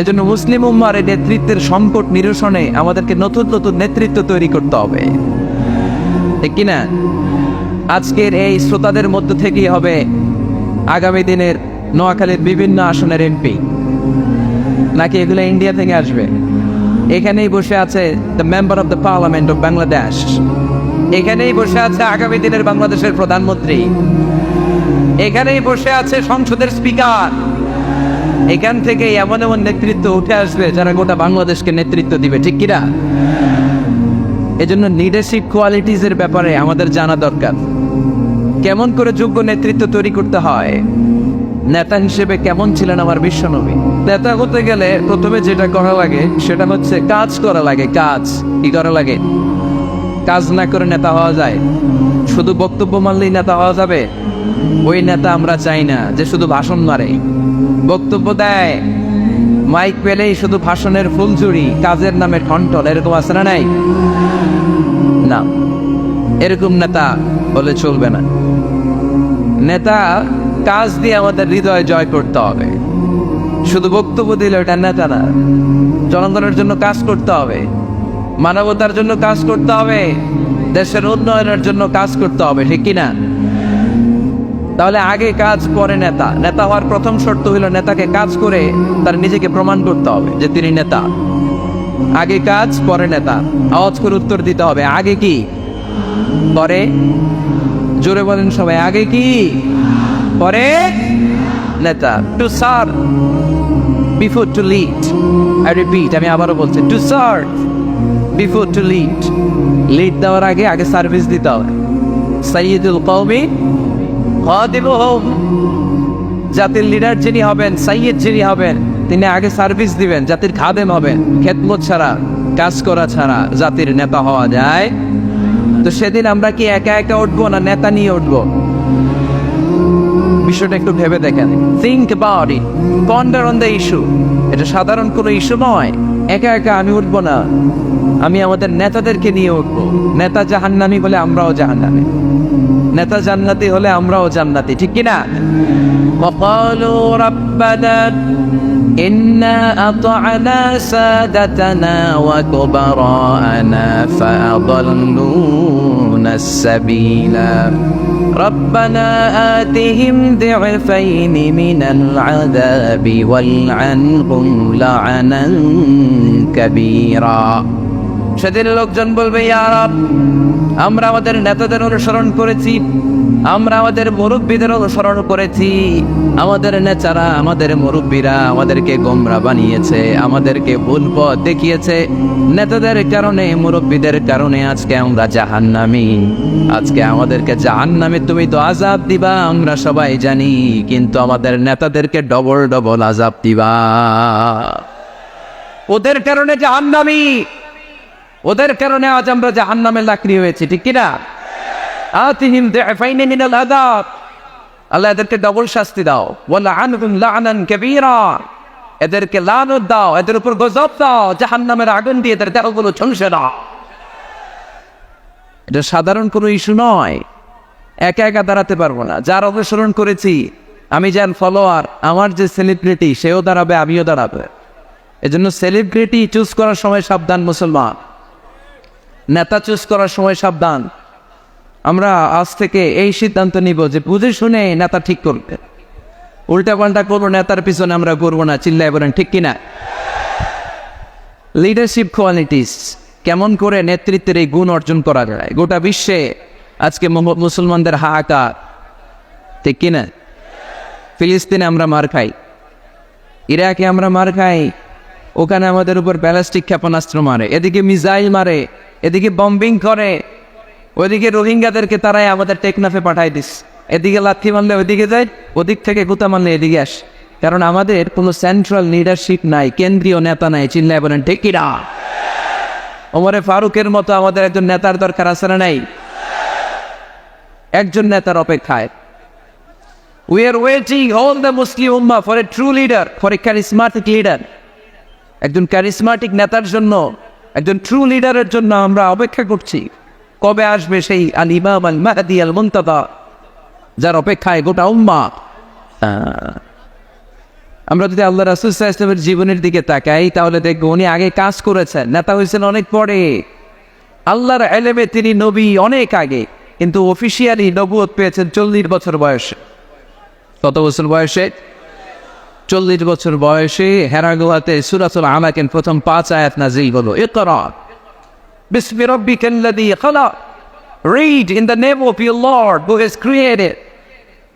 এজন্য মুসলিম উম্মার এই নেতৃত্বের সংকট নিরসনে আমাদেরকে নতুন নতুন নেতৃত্ব তৈরি করতে হবে। ঠিক কিনা? আজকের এই শ্রোতাদের মধ্য থেকেই হবে আগামী দিনের নোয়াখালীর বিভিন্ন আসনের এমপি। নাকি এগুলো ইন্ডিয়া থেকে আসবে? এখানেই বসে আছে the member of the parliament of Bangladesh এখানেই বসে আছে আগামী দিনের বাংলাদেশের প্রধানমন্ত্রী। এখানেই বসে আছে সংসদের স্পিকার। এখান থেকে এমন এমন নেতৃত্ব উঠে আসবে যারা গোটা বাংলাদেশকে নেতৃত্ব দিবে, ঠিক কিনা? এজন্য লিডারশিপ কোয়ালিটিজের ব্যাপারে আমাদের জানা দরকার। কেমন করে যোগ্য নেতৃত্ব তৈরি করতে হয়? নেতা হিসেবে কেমন ছিলেন আমার বিশ্বনবী? নেতা হতে গেলে প্রথমে যেটা করা লাগে সেটা হচ্ছে কাজ করা লাগে, কাজ। কি করা লাগে? কাজ না করে নেতা হওয়া যায়। শুধু বক্তব্য মানলেই নেতা হওয়া যাবে? ওই নেতা আমরা চাই না যে শুধু ভাষণ মারে। বক্তব্য দেয়, মাইক পেলেই শুধু ভাষণের ফুলঝুরি, কাজের নামে ঠনটল এরকম আছে না নাই? না, এরকম নেতা বলে চলবে না। নেতা, কাজ দিয়ে আমাদের হৃদয় জয় করতে হবে। শুধু বক্তব্য দিলে ওটা নেতা না, জনগণের জন্য কাজ করতে হবে, মানবতার জন্য কাজ করতে হবে, দেশের উন্নয়নের জন্য কাজ করতে হবে, ঠিক কিনা তাহলে আগে কাজ পরে নেতা। নেতা হওয়ার প্রথম শর্ত হইল নেতাকে কাজ করে তার নিজেকে প্রমাণ করতে হবে যে তিনি নেতা। আগে কাজ, পরে নেতা। আওয়াজ করে উত্তর দিতে হবে, আগে কি? পরে? জোরে বলেন সবাই, আগে কি? পরে? নেতা। To serve before to lead I repeat আমি আবারও বলছি to serve before to lead lead দেওয়ার আগে আগে সার্ভিস দিতে হবে। সাইয়দুল কওমি খাদিমুহুম জাতির লিডার যিনি হবেন, সাইয়েদ যিনি হবেন, তিনি আগে সার্ভিস দিবেন, জাতির খাদেম হবেন। খেদমত ছাড়া, কাজ করা ছাড়া জাতির নেতা হওয়া যায়। তো সেদিন আমরা কি একা একা উঠবো না নেতা নিয়ে উঠবো? বিষয়টা একটু ভেবে দেখেন। Think about it ponder on the issue এটা সাধারণ কোনো ইস্যু নয়। একা একা আমি উঠবো না। আমি আমাদের নেতাদেরকে নিয়ে উঠবো। নেতা জাহান্নামি বলে আমরাও জাহান্নামি। নেতা জান্নাতি হলে আমরাও জান্নাতি ঠিক কিনা وقالوا ربنا إنا أطعنا سادتنا وكبراءنا فأضلونا السبيلا ربنا آتهم ضعفين من العذاب والعنهم لعنا كبيرا সেদিন লোকজন বলবে ইয়ারব আমরা আমাদের নেতাদের অনুসরণ করেছি, আমরা আমাদের মুরব্বীদের অনুসরণ করেছি। আমাদের নেচারা, আমাদের মুরব্বীরা আমাদেরকে গোমরা বানিয়েছে, আমাদেরকে ভুল পথ দেখিয়েছে। নেতাদের কারণে, মুরব্বীদের কারণে আজকে আমরা জাহান্নামি। আজকে আমাদেরকে জাহান্নামে তুমি তো আজাব দিবা, আমরা সবাই জানি, কিন্তু আমাদের নেতাদেরকে ডবল ডবল আজাব দিবা। ওদের কারণে জাহান্নামি। ওদের কারণে আজ আমরা জাহান্নামে লাকড়ি হয়েছি, ঠিক কিনা? এদেরকে ডবল শাস্তি দাও। এদেরকে দাও, এদের উপর গজব দাও, জাহান্নামের আগুন দিয়ে এদের এটা সাধারণ কোনো ইস্যু নয়। একা একা দাঁড়াতে পারব না। যার অনুসরণ করেছি, আমি যার ফলোয়ার, আমার যে সেলিব্রিটি সেও দাঁড়াবে, আমিও দাঁড়াবে। এজন্য সেলিব্রিটি চুজ করার সময় সাবধান মুসলমান। নেতা চুজ করার সময় সাবধান। আমরা আজ থেকে এই সিদ্ধান্ত নিব যে বুঝে শুনে নেতা ঠিক করবে। উল্টা পাল্টা কোনো নেতার পিছনে আমরা করব না, চিল্লায় বলেন, ঠিক কিনা? লিডারশিপ কোয়ালিটিস কেমন করে নেতৃত্বের এই গুণ অর্জন করা যায়? গোটা বিশ্বে আজকে মুসলমানদের হাহাকার, ঠিক কিনা? ফিলিস্তিনে আমরা মার খাই, ইরাকে আমরা মার খাই ওখানে আমাদের উপর ব্যালাস্টিক ক্ষেপণাস্ত্র মারে এদিকে মিসাইল মারে এদিকে বম্বিং করে ওইদিকে রোহিঙ্গাদেরকে তারাই আমাদের টেকনাফে পাঠায় দিস। এদিকে লাথি মারলে ওইদিকে যায় ওদিক থেকে গুতা মারলে এদিকে আস। কারণ আমাদের কোনো সেন্ট্রাল লিডারশিপ নাই কেন্দ্রীয় নেতা নাই চিল্লায় বলেন ঠিকিরা ওমরে ফারুকের মতো আমাদের একজন নেতার দরকার আছে না নাই? একজন নেতার অপেক্ষায়। We are waiting all the Muslim Ummah for a true leader, for a charismatic leader. একজন ক্যারিসমাটিক নেতার জন্য, একজন ট্রু লিডারের জন্য আমরা অপেক্ষা করছি। কবে আসবে সেই আল ইমাম আল মাহাদি আল মুন্তাদা যার অপেক্ষায় গোটা উম্মা? আমরা যদি আল্লাহ রাসুল ইসলামের জীবনের দিকে তাকাই, তাহলে দেখব উনি আগে কাজ করেছেন, নেতা হয়েছেন অনেক পরে। আল্লাহর এলেমে তিনি নবী অনেক আগে, কিন্তু অফিসিয়ালি নবুয়ত পেয়েছেন চল্লিশ বছর বয়সে। কত বছর বয়সে? চল্লিশ বছর বয়সে হেরা গুহাতে সুরাতুল আমাকেন প্রথম পাঁচ আয়াত নাজিল হলো। খালাক। Read in the name of your lord who has created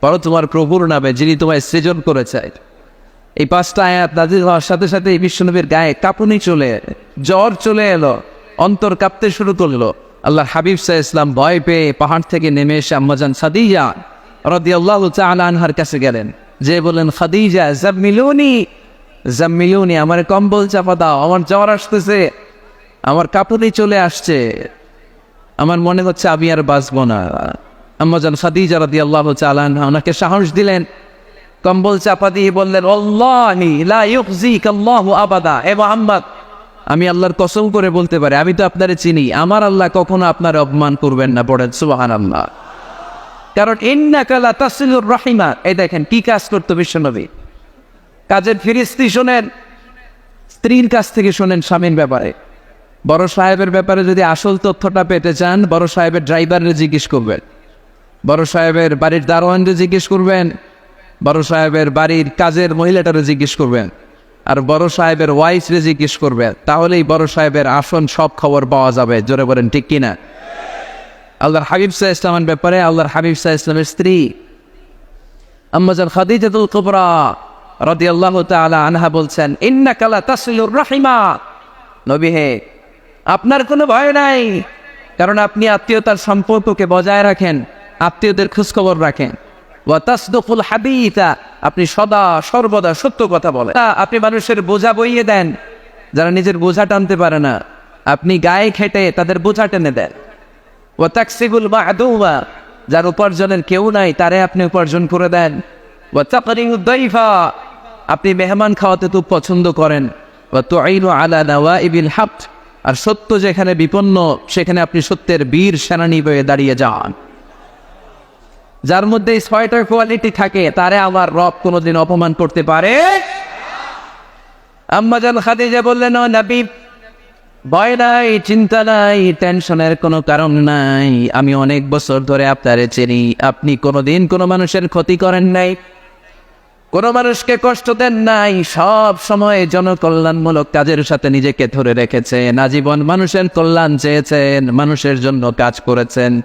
বড় তোমার প্রভুর নামে যিনি তোমায় সৃজন করেছে এই পাঁচটা আয়াত নাজিল হওয়ার সাথে সাথে এই বিশ্বনবীর গায়ে কাঁপুনি চলে জ্বর চলে এলো, অন্তর কাঁপতে শুরু করল। আল্লাহ হাবিব সাহ ইসলাম ভয় পেয়ে পাহাড় থেকে নেমে এসে আম্মাজান সাদিয়া রদি আল্লাহ আনহার কাছে গেলেন। যে বললেন, খাদিজা, জাম্মিলুনি জাম্মিলুনি, আমার কম্বল চাপা দাও, আমার জ্বর আসতেছে, আমার কাঁপুনি চলে আসছে, আমার মনে হচ্ছে আমি আর বাঁচবো না। আম্মাজান খাদিজা রাদি আল্লাহ চালান ওনাকে সাহস দিলেন, কম্বল চাপা দিয়ে বললেন আল্লাহু আবাদা। এ মুহাম্মদ, আমি আল্লাহর কসম করে বলতে পারি, আমি তো আপনারে চিনি, আমার আল্লাহ কখনো আপনার অপমান করবেন না, পড়েন, সুবহানাল্লাহ। কারণ ইন্নাকা লা তাসিলুর রাহিমা। এই দেখেন, কি কাজ করতো বিশ্বনবী? কাজের ফিরিস্তি শোনেন, স্ত্রীর কাছ থেকে শোনেন স্বামীর ব্যাপারে। বড় সাহেবের ব্যাপারে যদি আসল তথ্যটা পেতে চান, বড় সাহেবের ড্রাইভারে জিজ্ঞেস করবেন। বড় সাহেবের বাড়ির দারোয়ানরে জিজ্ঞেস করবেন। বড় সাহেবের বাড়ির কাজের মহিলাটারে জিজ্ঞেস করবেন। আর বড় সাহেবের ওয়াইফরে জিজ্ঞেস করবেন। তাহলেই বড় সাহেবের আসন সব খবর পাওয়া যাবে। জোরে বলেন, ঠিক কিনা? আল্লাহর হাবিব সাহা ইসলামের ব্যাপারে আল্লাহর হাবিব সাহা ইসলামের স্ত্রী আম্মাজান খাদিজাতুল কুবরা রাদিয়াল্লাহু তাআলা আনহা বলছেন, ইন্নাকা লা তাসিলুর রাহিমা। নবী হে, আপনার কোনো ভয় নাই, কারণ আপনি আত্মীয়তার সম্পর্ককে বজায় রাখেন, আত্মীয়দের খোঁজখবর রাখেন। ওয়া তাসদুকুল হাদিতা আপনি সদা, সর্বদা সত্য কথা বলেন। আপনি মানুষের বোঝা বইয়ে দেন, যারা নিজের বোঝা টানতে পারে না। আপনি গায়ে খেটে তাদের বোঝা টেনে দেন। ও তাকসিবুল যার উপার্জনের কেউ নাই, তারে আপনি উপার্জন করে দেন। ও চাকরিউদ্দৈফা আপনি মেহমান খাওয়াতে তো পছন্দ করেন। ও তো আইনু আলা নাওয়া ইবিল হাফ আর সত্য যেখানে বিপন্ন, সেখানে আপনি সত্যের বীর সেনানি হয়ে দাঁড়িয়ে যান। যার মধ্যে ছয়টা কোয়ালিটি থাকে, তারে আমার রব কোনোদিন অপমান করতে পারে আম্মাজান খাদিজা বললেন নবী ভয় নাই, চিন্তা নাই, টেনশনের কোনো কারণ নাই। আমি অনেক বছর ধরে আপনারে চিনি। আপনি কোনোদিন কোনো মানুষের ক্ষতি করেন নাই। কোনো মানুষকে কষ্ট দেন নাই। সব সময় জনকল্যাণমূলক কাজের সাথে নিজেকে ধরে রেখেছেন। আজীবন মানুষের কল্যাণ চেয়েছেন, মানুষের জন্য কাজ করেছেন।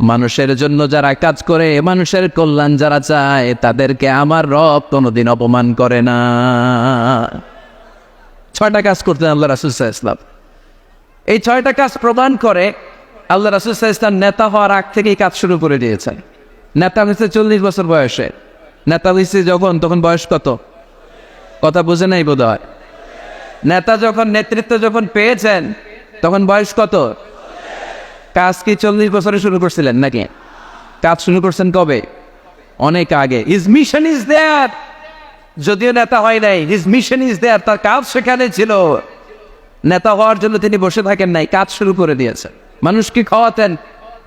মানুষের জন্য যারা কাজ করে, মানুষের কল্যাণ যারা চায়, তাদেরকে আমার রব কোনোদিন অপমান করে না। ছয়টা কাজ করতেন আল্লাহ রাসুল ইসলাম এই ছয়টা কাজ প্রদান করে আল্লাহ রাসুল ইসলাম নেতা হওয়ার আগ থেকেই কাজ শুরু করে দিয়েছেন। নেতা হয়েছে চল্লিশ বছর বয়সে। নেতা হয়েছে যখন, তখন বয়স কত? কথা বুঝে নাই বোধ হয় নেতা যখন নেতৃত্ব যখন পেয়েছেন, তখন বয়স কত? কাজ কি চল্লিশ বছরে শুরু করছিলেন নাকি? কাজ শুরু করছেন কবে? অনেক আগে। ইজ মিশন ইজ দেয়ার যদিও নেতা হয় নাই হিজ মিশন ইজ দেয়ার তার কাজ সেখানে ছিল। নেতা হওয়ার জন্য তিনি বসে থাকেন নাই, কাজ শুরু করে দিয়েছেন। মানুষকে খাওয়াতেন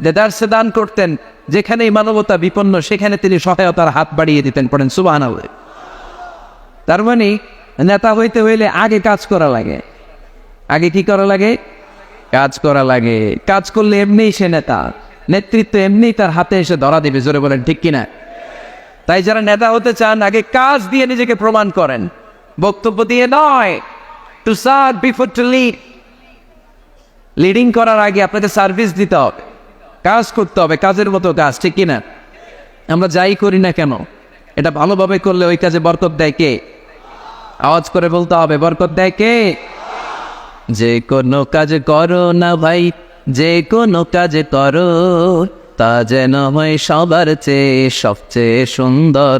দেদারসে দান করতেন, যেখানেই মানবতা বিপন্ন, সেখানে তিনি সহায়তার হাত বাড়িয়ে দিতেন পড়েন সুবাহ তার মানে নেতা হইতে হইলে আগে কাজ করা লাগে। আগে কি করা লাগে? কাজ করা লাগে। কাজ করলে এমনিই সে নেতা। নেতৃত্ব এমনিই তার হাতে এসে ধরা দেবে, জোরে বলেন, ঠিক কিনা? তাই যারা নেতা হতে চান, আগে কাজ দিয়ে নিজেকে প্রমাণ করেন। বক্তব্য দিয়ে নয় to serve before to lead leading করার আগে আপনাকে সার্ভিস দিতে হবে। কাজ করতে হবে, কাজের মতো কাজ, ঠিক কিনা? আমরা যাই করি না কেন? এটা ভালোভাবে করলে ওই কাজে বরকত দেয় কে? আওয়াজ করে বলতে হবে, বরকত দেয় কে? যে কোনো কাজ করো না ভাই, যে কোনো কাজ করো, তা যেন হয় সবার চেয়ে সবচেয়ে সুন্দর।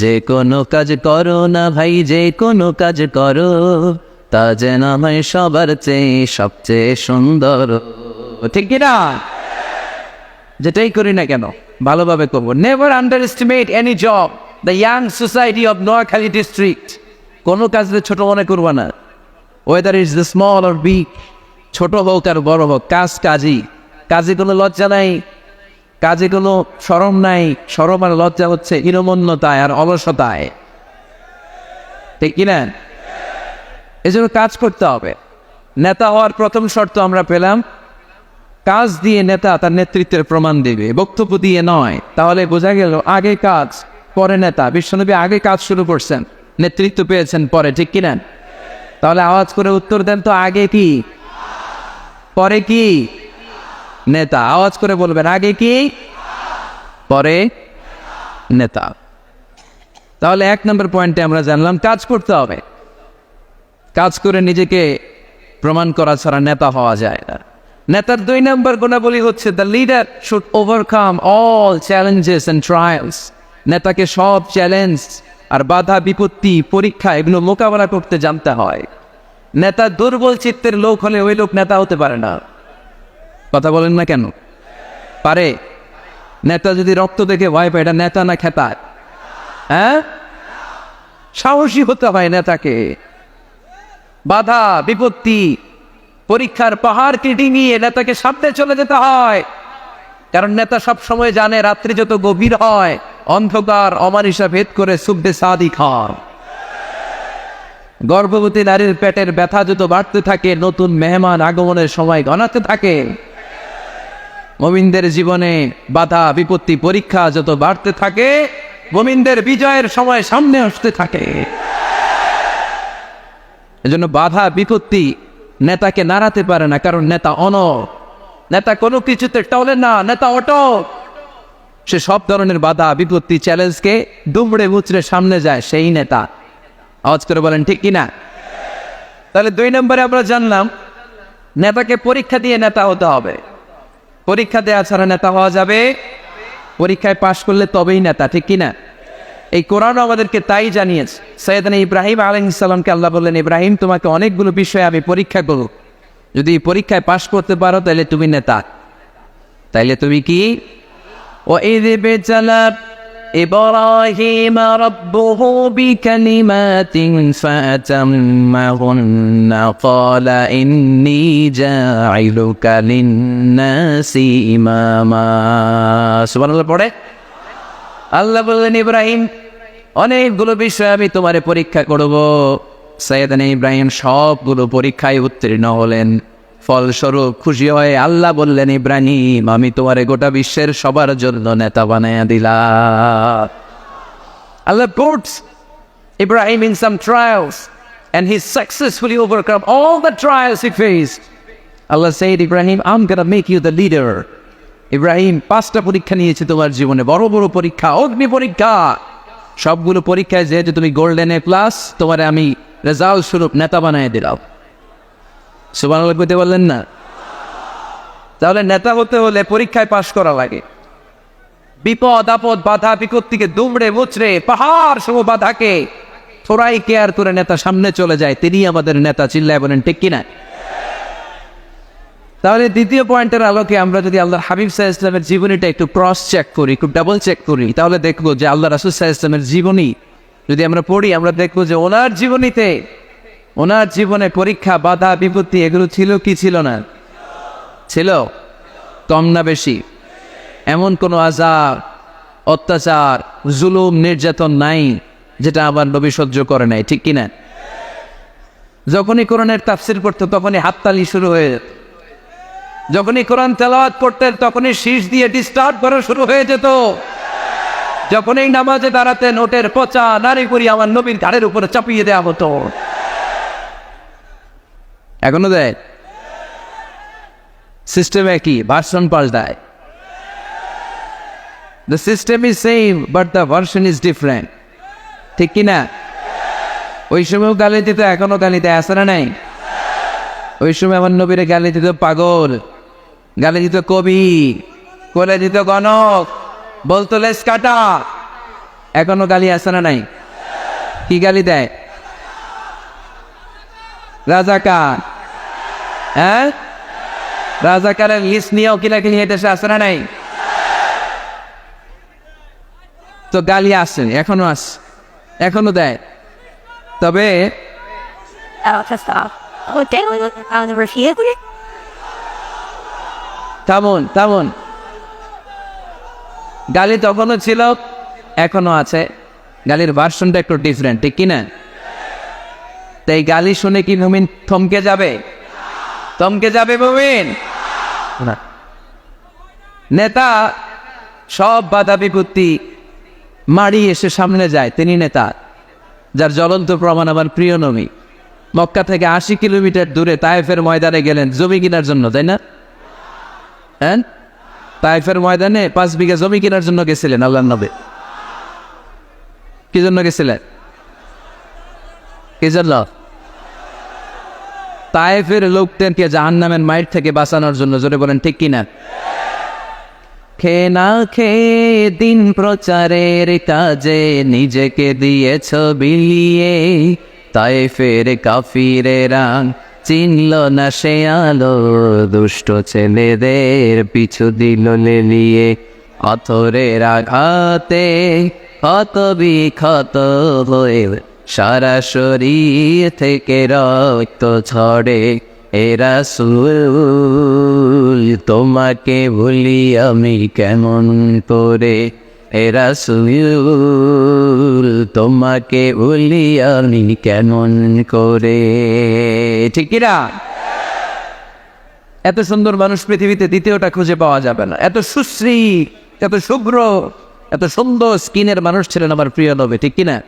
যে কোনো কাজ করো না ভাই, যে কোনো কাজ করো, তা যেন হয় সবার চেয়ে সবচেয়ে সুন্দর। ঠিক কি না যেটাই করি না কেন, ভালোভাবে করব। Never underestimate any job the young society of Noakhali district কোনো কাজে ছোট মনে করব না। Whether is the small or big ছোট হোক আর বড় হোক, কাজ কাজই। কাজে কোনো লজ্জা নাই। কাজে কোনো সরম নাই, সরম আর লজ্জা হচ্ছে হীনমন্যতায় আর অলসতায়। ঠিক কিনা এই জন্য কাজ করতে হবে। নেতা হওয়ার প্রথম শর্ত আমরা পেলাম, কাজ দিয়ে নেতা তার নেতৃত্বের প্রমাণ দেবে। বক্তব্য দিয়ে নয়। তাহলে বোঝা গেল আগে কাজ, পরে নেতা। বিশ্বনবী আগে কাজ শুরু করছেন, নেতৃত্ব পেয়েছেন পরে, ঠিক কিনা তাহলে আওয়াজ করে উত্তর দেন তো আগে কি? পরে কি? নেতা। আওয়াজ করে বলবেন, আগে কি? পরে নেতা। তাহলে এক নম্বর পয়েন্টে আমরা জানলাম, কাজ করতে হবে। কাজ করে নিজেকে প্রমাণ করা ছাড়া নেতা হওয়া যায় না। নেতার দুই নম্বর গুণাবলী হচ্ছে the leader should overcome all challenges and trials নেতাকে সব চ্যালেঞ্জ আর বাধা বিপত্তি পরীক্ষা এগুলো মোকাবেলা করতে জানতে হয়। নেতা দুর্বল চিত্তের লোক হলে ওই লোক নেতা হতে পারে না। কথা বলেন না কেন? পারে। নেতা যদি রক্ত দেখে ভয় পায়, এটা নেতা না খেতা? হ্যাঁ? সাহসী হতে হয় নেতাকে। বাধা, বিপত্তি, পরীক্ষার পাহাড় কেটে নিয়ে নেতাকে সামনে চলে যেতে হয়। কারণ নেতা সব সময় জানে, রাত্রি যত গভীর হয়, অন্ধকার অমানিসা ভেদ করে সুব্বে সাদি খান গর্ভবতী নারীর পেটের ব্যথা যত বাড়তে থাকে, নতুন মেহমান আগমনের সময় গণাতে থাকে। মোমিনদের জীবনে বাধা, বিপত্তি, পরীক্ষা যত বাড়তে থাকে, মোমিনদের বিজয়ের সময় সামনে আসতে থাকে। এজন্য বাধা, বিপত্তি নেতাকে নাড়াতে পারে না, কারণ নেতা অন। নেতা কোনো কিছুতে টলে না, নেতা অটক। সে সব ধরনের বাধা, বিপত্তি, চ্যালেঞ্জকে দুমড়ে মুচড়ে সামনে যায় সেই নেতা। আওয়াজ করে বলেন, ঠিক কিনা? তাহলে দুই নম্বরে আমরা জানলাম, নেতাকে পরীক্ষা দিয়ে নেতা হতে হবে। পরীক্ষা দেয়া ছাড়া নেতা হওয়া যাবে? পরীক্ষায় পাশ করলে তবেই নেতা, ঠিক কিনা? এই কোরআন আমাদেরকে তাই জানিয়েছে, সৈয়দানা ইব্রাহিম আলহিসাল্লামকে আল্লাহ বললেন, ইব্রাহিম, তোমাকে অনেকগুলো বিষয়ে আমি পরীক্ষা করব যদি পরীক্ষায় পাশ করতে পারো তাহলে তুমি নেতা। তাইলে তুমি কি? ও إبراهيم ربه بكلمات فأتمهن قال إني جاعلك للناس إماما سبحان الله পড়ে আল্লাহ বললেন ইব্রাহিম অনেকগুলো বিষয় আমি তোমারে পরীক্ষা করব সৈয়দান ইব্রাহিম সবগুলো পরীক্ষায় উত্তীর্ণ হলেন ফলস্বরূপ খুশি হয়ে আল্লাহ বললেন ইব্রাহিম আমি তোমারে গোটা বিশ্বের সবার জন্য নেতা বানাইয়া দিলাম আল্লাহ puts Ibrahim in some trials and he successfully overcome all the trials he faced. Allah said, Ibrahim, I'm gonna make you the leader. Ibrahim পাঁচটা পরীক্ষা নিয়েছে তোমার জীবনে বড় বড় পরীক্ষা অগ্নি পরীক্ষা সবগুলো পরীক্ষায় যেহেতু তুমি গোল্ডেন এ প্লাস তোমারে আমি রেজাল্ট স্বরূপ নেতা বানায় দিলাম সুবান করতে বললেন না? তাহলে নেতা হতে হলে পরীক্ষায় পাশ করা লাগে। বিপদ, আপদ, বাধা, বিপত্তিকে দুমড়ে মুচড়ে পাহাড় সম বাধাকে থোড়াই কেয়ার করে নেতা সামনে চলে যায়। তিনি আমাদের নেতা চিল্লায় বলেন, ঠিক কিনা? তাহলে দ্বিতীয় পয়েন্টের আলোকে আমরা যদি আল্লাহ হাবিব সাহা ইসলামের জীবনীটা একটু ক্রস চেক করি একটু ডাবল চেক করি, তাহলে দেখব যে আল্লাহ রাসুল সাহা ইসলামের জীবনী যদি আমরা পড়ি, আমরা দেখব যে ওনার জীবনীতে ওনার জীবনে পরীক্ষা, বাধা, বিপত্তি এগুলো ছিল কি ছিল না? ছিল। কম না বেশি। এমন কোনো আজাব অত্যাচার, জুলুম, নির্যাতন নাই, যেটা আমার নবী সহ্য করে নাই, ঠিক কিনা? যখনই কোরআনের তাফসির করতো তখনই হাততালি শুরু হয়ে যেত। যখনই কোরআন তেলাওয়াত করতেন তখনই শীষ দিয়ে ডিস্টার্ব করা শুরু হয়ে যেত। যখনই নামাজে দাঁড়াতে নোটের পচা নারী করি আমার নবীর ঘাড়ের উপরে চাপিয়ে দেওয়া হতো। এখনও দেয়? সিস্টেম একই ভার্সন পাল্টায়। The system is same but the version is different ঠিক কি না ওই সময়ও গালি দিত এখনও গালি দেয় আসে না নাই? ওই সময় আমার নবীরে গালি দিত পাগল গালি দিত কবি কোলে দিত গণক, বলতো, লেস কাটা। এখনও গালি আছে না নাই? কি গালি দেয়? রাজাকার। হ্যাঁ? রাজাকারের লিস্ট নিয়েও কিলাকিলি হেঁটেছে, আছে না নাই? তো গালি আসে এখনও আস এখনও দেয়। তবে. থামুন থামুন। গালি তখনও ছিল, এখনও আছে। গালির ভার্সনটা একটু ডিফারেন্ট ঠিক কিনা? তাই গালি শুনে কি মুমিন থমকে যাবে? থমকে যাবে মুমিন? না। নেতা সব বাধা বিপত্তি মারি এসে সামনে যায় তিনি নেতা যার জ্বলন্ত প্রমাণ আমার প্রিয় নবী। মক্কা থেকে আশি কিলোমিটার দূরে তায়েফের ময়দানে গেলেন জমি কেনার জন্য তাই না? হ্যাঁ? তাইফের ময়দানে পাঁচ বিঘা জমি কেনার জন্য গেছিলেন আল্লাহ নবে। কি জন্য গেছিলেন? কি জন্য? তাইফের লোকদেরকে জাহান নামের মাইট থেকে বাঁচানোর জন্য জোরে বলেন, ঠিক কিনা? খে না খেয়ে দিন প্রচারের কাজে নিজেকে দিয়েছ বিলিয়ে। তাই ফের কাফিরে রাং চিনল না সে আলো, দুষ্ট ছেলেদের পিছু দিল লেলিয়ে। অথরের আঘাতে ক্ষত বিক্ষত হয়ে সারা শরীর থেকে রক্ত ছড়ে এরা সুল তোমাকে ভুলি আমি কেমন করে? এরা সুল তোমাকে ভুলি আমি কেমন করে? ঠিক কিনা? এত সুন্দর মানুষ পৃথিবীতে দ্বিতীয়টা খুঁজে পাওয়া যাবে না। এত সুশ্রী, এত শুভ্র, এত সুন্দর স্কিনের মানুষ ছিলেন আমার প্রিয় নবে, ঠিক কিনা?